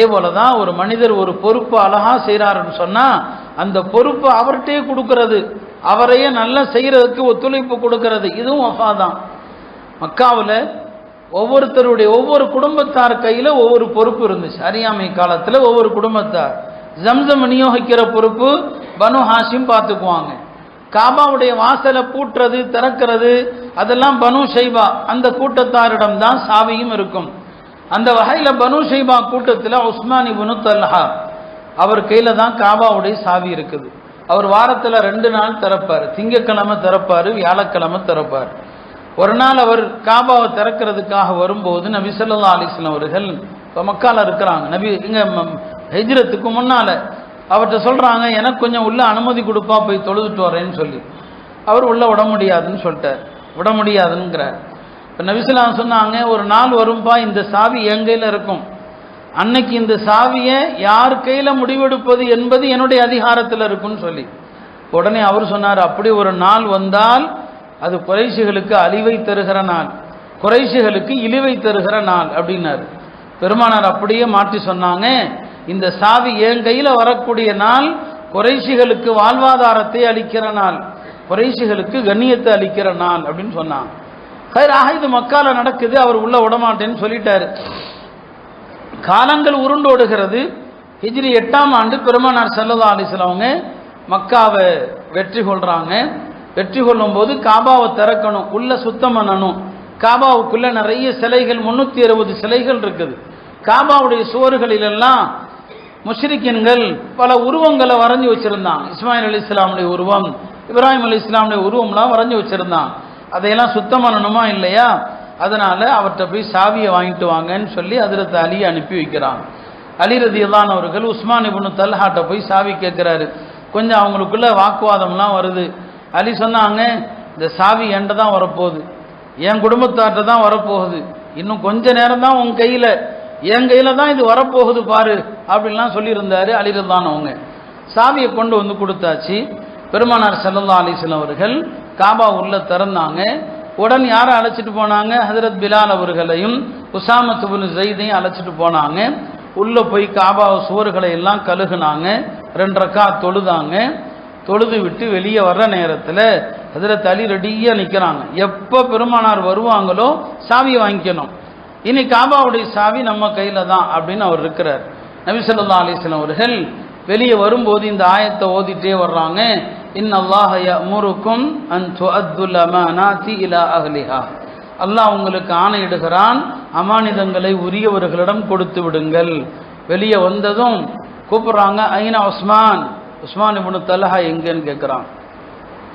அதே போல தான் ஒரு மனிதர் ஒரு பொறுப்பு அழகா செய்கிறாருன்னு சொன்னால் அந்த பொறுப்பு அவர்கிட்டயே கொடுக்கறது. அவரையே நல்லா செய்கிறதுக்கு ஒத்துழைப்பு கொடுக்கறது. இதுவும் வஃபா தான் மக்காவில் ஒவ்வொருத்தருடைய ஒவ்வொரு குடும்பத்தார் கையில் ஒவ்வொரு பொறுப்பு இருந்துச்சு. அறியாமை காலத்தில் ஒவ்வொரு குடும்பத்தார். ஜம்சம் விநியோகிக்கிற பொறுப்பு பனு ஹாஷிம் பார்த்துக்குவாங்க. காபாவுடைய வாசலை பூட்டுறது திறக்கிறது அதெல்லாம் பனு ஷைபா. அந்த கூட்டத்தாரிடம் தான் சாவியும் இருக்கும். அந்த வகையில் பனு ஷைபா கூட்டத்தில் உஸ்மான் இபுனு தல்ஹா அவர் கையில் தான் காபாவுடைய சாவி இருக்குது. அவர் வாரத்தில் ரெண்டு நாள் திறப்பார். திங்கக்கிழமை திறப்பார் வியாழக்கிழமை திறப்பார். ஒரு நாள் அவர் காபாவை திறக்கிறதுக்காக வரும்போது நபி சொல்லா அலிஸ்லாம் அவர்கள் இப்போ மக்கால இருக்கிறாங்க. நபி இங்கே ஹெஜ்ரத்துக்கு முன்னால் அவர்கிட்ட சொல்கிறாங்க எனக்கு கொஞ்சம் உள்ள அனுமதி கொடுப்பா போய் தொழுதுட்டு வரேன்னு சொல்லி. அவர் உள்ளே விட முடியாதுன்னு சொல்லிட்டார். விட முடியாதுங்கிறார் இப்போ நபிசுலாம் சொன்னாங்க ஒரு நாள் வரும்பா இந்த சாவி என் கையில் இருக்கும். அன்னைக்கு இந்த சாவியை யார் கையில் முடிவெடுப்பது என்பது என்னுடைய அதிகாரத்தில் இருக்கும்னு சொல்லி. உடனே அவர் சொன்னார் அப்படி ஒரு நாள் வந்தால் அது குறைஷிகளுக்கு அழிவை தருகிற நாள் குறைஷிகளுக்கு இழிவை தருகிற நாள் அப்படின்னாரு. பெருமானார் அப்படியே மாற்றி சொன்னாங்க இந்த சாவி என் கையில் வரக்கூடிய நாள் குறைஷிகளுக்கு வாழ்வாதாரத்தை அளிக்கிற நாள் குறைஷிகளுக்கு கண்ணியத்தை அளிக்கிற நாள் அப்படின்னு சொன்னாங்க. ஹைராக இது மக்கால நடக்குது அவர் உள்ள விடமாட்டேன்னு சொல்லிட்டாரு. காலங்கள் உருண்டோடுகிறது ஹிஜ்ரி எட்டாம் ஆண்டு பெருமானார் செல்லதா அலிஸ்லவங்க மக்காவை வெற்றி கொள்றாங்க. வெற்றி கொள்ளும் போது காபாவை திறக்கணும் உள்ள சுத்தம் பண்ணணும். காபாவுக்குள்ள நிறைய சிலைகள் முன்னூத்தி அறுபது சிலைகள் இருக்குது. காபாவுடைய சுவர்களிலெல்லாம் முஷ்ரிக்கின்கள் பல உருவங்களை வரைஞ்சி வச்சிருந்தான். இஸ்மாயில் அலி இஸ்லாமுடைய உருவம் இப்ராஹிம் அலி இஸ்லாமுடைய உருவம்லாம் வரைஞ்சி வச்சிருந்தான். அதையெல்லாம் சுத்தம் பண்ணணுமா இல்லையா? அதனால அவர்கிட்ட போய் சாவியை வாங்கிட்டு வாங்கன்னு சொல்லி அதிரத்தை அலியை அனுப்பி வைக்கிறாங்க அலி ரதியல்லான் அவர்கள் உஸ்மான் இபுனு தல்ஹாட்ட போய் சாவி கேட்குறாரு. கொஞ்சம் அவங்களுக்குள்ள வாக்குவாதம்லாம் வருது. அலி சொன்னாங்க இந்த சாவி என்கிட்ட தான் வரப்போகுது. என் குடும்பத்தார்ட்ட தான் வரப்போகுது. இன்னும் கொஞ்ச நேரம் தான் உன் கையில். என் கையில் தான் இது வரப்போகுது பாரு அப்படின்லாம் சொல்லியிருந்தார் அலிரதான் அவங்க. சாவியை கொண்டு வந்து கொடுத்தாச்சு. பெருமானார் செல்லல்லா அலைஹி அவர்கள் காபா உள்ள திறந்தாங்க. உடன் யாரை அழைச்சிட்டு போனாங்க? ஹஜரத் பிலால் அவர்களையும் உசாமத்துபுல் ஜெயிதையும் அழைச்சிட்டு போனாங்க. உள்ள போய் காபா சுவர்களை எல்லாம் கழுகுனாங்க. ரெண்டு ரக்கா தொழுதாங்க. தொழுது விட்டு வெளியே வர்ற நேரத்தில் ஹஜரத் அலி ரெடியாக நிற்கிறாங்க எப்போ பெருமானார் வருவாங்களோ சாவியை வாங்கிக்கணும். இனி காபாவுடைய சாவி நம்ம கையில் தான் அப்படின்னு அவர் இருக்கிறார். நபிசல்லா அலிஸ்லாம் அவர்கள் வெளியே வரும்போது இந்த ஆயத்தை ஓதிட்டே வர்றாங்க. இன் அல்லாஹ யமுருக்கும் அன் துஅத்துல் அமானாதி இலா அஹ்லிஹா அல்லாஹ் உங்களுக்கு ஆணையிடுகிறான் அமானிதங்களை உரியவர்களிடம் கொடுத்து விடுங்கள். வெளியே வந்ததும் கூப்பிடுறாங்க ஐனா உஸ்மான்? உஸ்மான் இப்னு தலஹா எங்கன்னு கேட்குறான்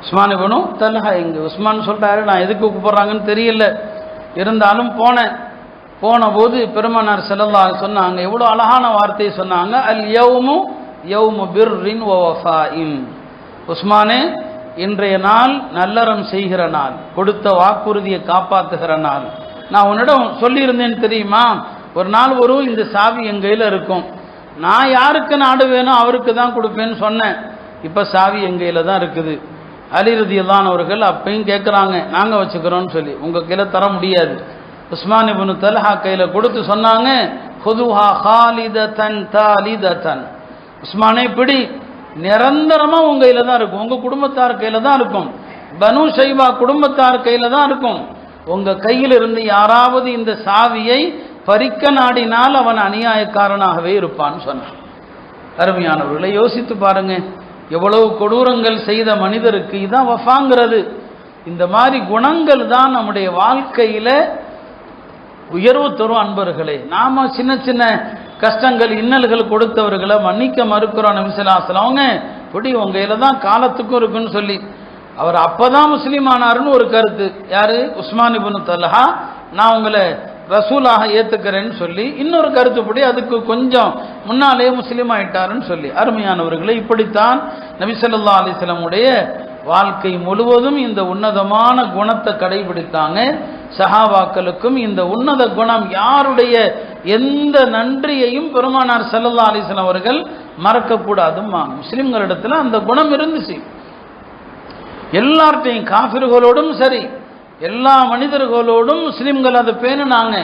உஸ்மான் இப்னு தலஹா எங்க? உஸ்மான் சொல்றாரு நான் எதுக்கு கூப்பிடுறாங்கன்னு தெரியல. இருந்தாலும் போனேன். போன போது பெருமனார் செல்லல்லா சொன்னாங்க எவ்வளோ அழகான வார்த்தையை சொன்னாங்க அல் யவுமு யவுமு பிர்ரின் ஓ வஃபாஇன். உஸ்மானு இன்றைய நாள் நல்லறம் செய்கிற நாள் கொடுத்த வாக்குறுதியை காப்பாற்றுகிற நாள். நான் உன்னிடம் சொல்லியிருந்தேன்னு தெரியுமா? ஒரு நாள் வரும் இந்த சாவி என் கையில் இருக்கும். நான் யாருக்கு நாடு வேணும் அவருக்கு தான் கொடுப்பேன்னு சொன்னேன். இப்போ சாவி என் கையில் தான் இருக்குது. அலிரதியல்லான் அவர்கள் அப்பையும் கேட்குறாங்க நாங்கள் வச்சுக்கிறோன்னு சொல்லி. உங்கள் கையில் தர முடியாது. உஸ்மான் இபுனு தல்ஹா கையில் கொடுத்து சொன்னாங்க ஹுதுஹா ஹாலிதத்தன் தன் உஸ்மானே பிடி நிரந்தரமா உங்க கையில தான் இருக்கும். உங்க குடும்பத்தார் கையில தான் இருக்கும். பனு சைவா குடும்பத்தார் கையில தான் இருக்கும். உங்க கையில் இருந்து யாராவது இந்த சாவியை பறிக்க நாடினால் அவன் அநியாயக்காரனாகவே இருப்பான்னு சொன்னான். அருமையானவர்களை யோசித்து பாருங்க. எவ்வளவு கொடூரங்கள் செய்த மனிதருக்கு இதான் வஃபாங்கிறது. இந்த மாதிரி குணங்கள் தான் நம்முடைய வாழ்க்கையில உயர்வு தரும் அன்பர்களே. நாம சின்ன சின்ன கஷ்டங்கள் இன்னல்கள் கொடுத்தவர்களை மன்னிக்க மறுக்கிறோம் நபிசலாசலம் அவங்க இப்படி உங்க தான் காலத்துக்கும் இருக்குன்னு சொல்லி. அவர் அப்பதான் முஸ்லீம் ஆனாருன்னு ஒரு கருத்து. யாரு? Usman Ibn Talha. நான் உங்களை ரசூலாக ஏத்துக்கிறேன்னு சொல்லி இன்னொரு கருத்துப்படி அதுக்கு கொஞ்சம் முன்னாலே முஸ்லீம் ஆயிட்டாருன்னு சொல்லி. அருமையானவர்களே இப்படித்தான் நபிசல்லா அலிஸ்லமுடைய வாழ்க்கை முழுவதும் இந்த உன்னதமான குணத்தை கடைபிடித்தாங்க. சஹாபாக்களுக்கும் இந்த உன்னத குணம் யாருடைய எந்த நன்றியையும் பெருமானார் ஸல்லல்லாஹு அலைஹி அவர்கள் மறக்கக்கூடாதும்மா. முஸ்லிம்களிடத்துல அந்த குணம் இருந்துச்சு. எல்லார்ட்டையும் காஃபிர்களோடும் சரி எல்லா மனிதர்களோடும் முஸ்லீம்கள் அதை பேணுனாங்க.